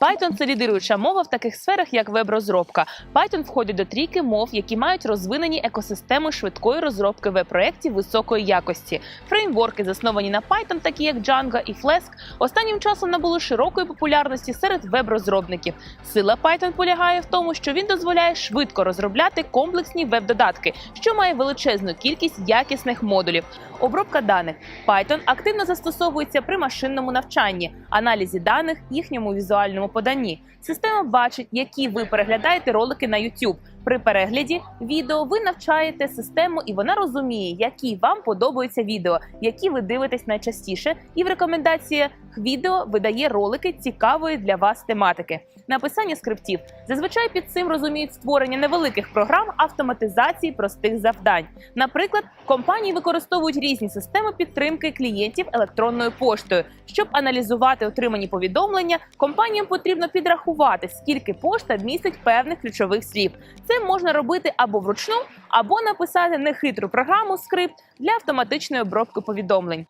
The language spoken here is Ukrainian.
Python – це лідируюча мова в таких сферах, як веб-розробка. Python входить до трійки мов, які мають розвинені екосистеми швидкої розробки веб-проєктів високої якості. Фреймворки, засновані на Python, такі як Django і Flask, останнім часом набули широкої популярності серед веб-розробників. Сила Python полягає в тому, що він дозволяє швидко розробляти комплексні веб-додатки, що має величезну кількість якісних модулів. Обробка даних Python активно застосовується при машинному навчанні, аналізі даних, їхньому візуальному поданні. Система бачить, які ви переглядаєте ролики на YouTube. При перегляді відео ви навчаєте систему, і вона розуміє, які вам подобаються відео, які ви дивитесь найчастіше, і в рекомендаціях відео видає ролики цікавої для вас тематики. Написання скриптів зазвичай під цим розуміють створення невеликих програм автоматизації простих завдань. Наприклад, компанії використовують різні системи підтримки клієнтів електронною поштою. Щоб аналізувати отримані повідомлення, компаніям потрібно підрахувати, скільки пошта містить певних ключових слів. Це можна робити або вручну, або написати нехитру програму скрипт для автоматичної обробки повідомлень.